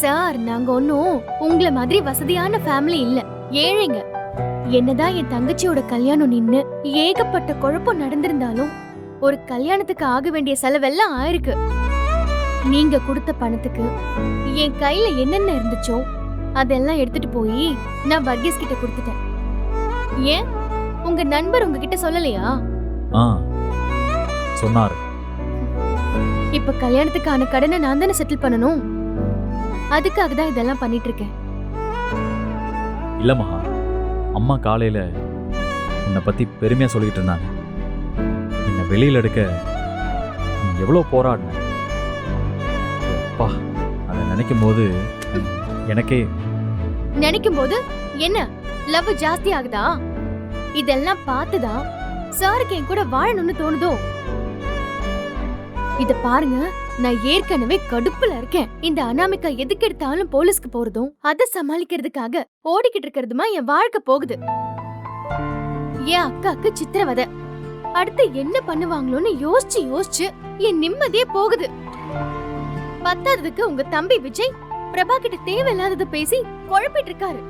Sir நாங்க ஒன்னும் உங்கள மாதிரி வசதியான ஃபேமிலி இல்ல. ஏழைங்க. என்னதான் என் தங்கச்சியோட கல்யாணம் நின்னு ஏகப்பட்ட குழப்பம் நடந்திருந்தாலும் ஒரு கல்யாணத்துக்கு ஆக வேண்டிய செலவெல்லாம் ஆயிருக்கு. நீங்க கொடுத்த பணத்துக்கு என் கையில என்னென்ன இருந்துச்சோ அதெல்லாம் எடுத்துட்டு போய் நான் வர்கீஸ் கிட்ட கொடுத்துட்டேன். ஏன்? உங்க நண்பர் உங்ககிட்ட சொல்லலையா? ஆ சொன்னார். இப்ப கல்யாணத்துக்கான கடனை நான் தானே செட்டில் பண்ணணும்? அதுக்காக தான் இதெல்லாம் பண்ணிட்டு இருக்கேன் இல்ல மகா அம்மா காலையில உன்னை பத்தி பெருமையா சொல்லிட்டு இருந்தாங்க. என்னை வெளியில எடுக்க நீ எவ்வளோ போராடின? அப்பா அதை நினைக்கும் போது எனக்கே நினைக்கும் போது என்ன? லவ் ஜாஸ்தி ஆகுதா? இதெல்லாம் பார்த்துதான் சாருக்கு என் கூட வாழணும்னு தோணுதோ? இத பாருங்க. நான் ஏற்கனவே கடுப்புல இருக்கேன். இந்த அனாமிகா எதுக்கு எடுத்தாலும் போலீஸ்க்கு போறதும் அதை சமாளிக்கிறதுக்காக ஓடிக்கிட்டு இருக்கிறதுமா என் வாழ்க்கை போகுது. என் அக்காக்கு சித்திரவதை. அடுத்து என்ன பண்ணுவாங்களோன்னு யோசிச்சு யோசிச்சு என் நிம்மதியே போகுது. பத்தாததுக்கு உங்க தம்பி விஜய் பிரபா கிட்ட தேவையில்லாதத பேசி குழப்பிட்டு இருக்காரு.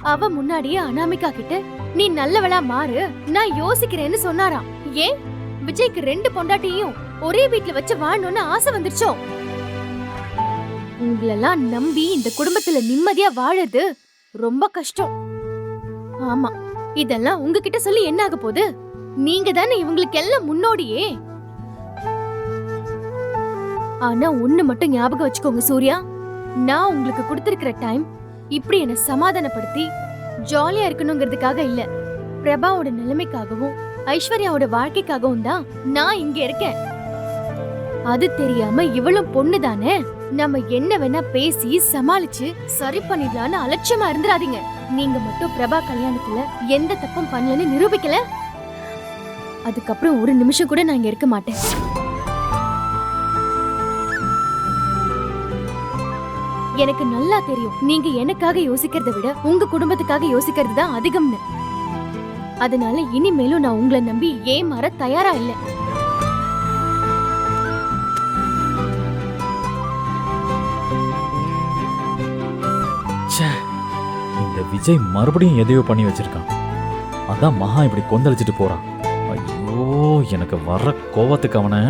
அவ முன்னாடியே அனாமிகா கிட்ட நீ நல்லவளா மாறு நான் யோசிக்கிறேன்னு சொன்னாராம். ஏன்? விஜய்க்கு ரெண்டு பொண்டாட்டியும் ஒரே வீட்ல வச்சு வாழணும்னு ஆசை வந்துருச்சோ? உங்களெல்லாம் நம்பி இந்த குடும்பத்துல நிம்மதியா வாழறது ரொம்ப கஷ்டம். ஆமா இதெல்லாம் உங்ககிட்ட சொல்லி என்ன ஆக போகுது? நீங்க தானே இவங்களுக்கு எல்லாம் முன்னோடியே. ஆனா ஒண்ணு மட்டும் ஞாபகம் வச்சுக்கோங்க சூர்யா. நான் உங்களுக்கு கொடுத்திருக்கிற டைம் இப்படி என்ன சமாதானப்படுத்தி ஜாலியா இருக்கணுங்கிறதுக்காக இல்ல. பிரபாவோட நிலைமைக்காகவும் ஐஸ்வர்யாவோட வாழ்க்கைக்காகவும் தான் நான் இங்க இருக்கேன். அது தெரியாம இவளும் பொண்ணு தானே? நம்ம என்ன வேணா பேசி சமாளிச்சு சரி பண்ணிடலாம்னு அலட்சியமா இருந்துடாதீங்க நீங்க மட்டும் பிரபா கல்யாணத்துல எந்த தப்பும் பண்ணலன்னு நிரூபிக்கல? அதுக்கப்புறம் ஒரு நிமிஷம் கூட நான் இங்க இருக்க மாட்டேன். எனக்கு நல்லா தெரியும். நீங்க எனக்காக யோசிக்கிறத விட உங்க குடும்பத்துக்காக யோசிக்கிறது தான் அதிகம்னு. அதனால இனிமேலும் நான் உங்களை நம்பி ஏமாற தயாரா இல்ல. ச்சே. இந்த விஜய் மறுபடியும் எதையோ பண்ணி வச்சிருக்கான். அதான் மகா இப்படி கொந்தளிச்சிட்டு போறான். ஐயோ எனக்கு வர்ற கோவத்துக்கு அவனை.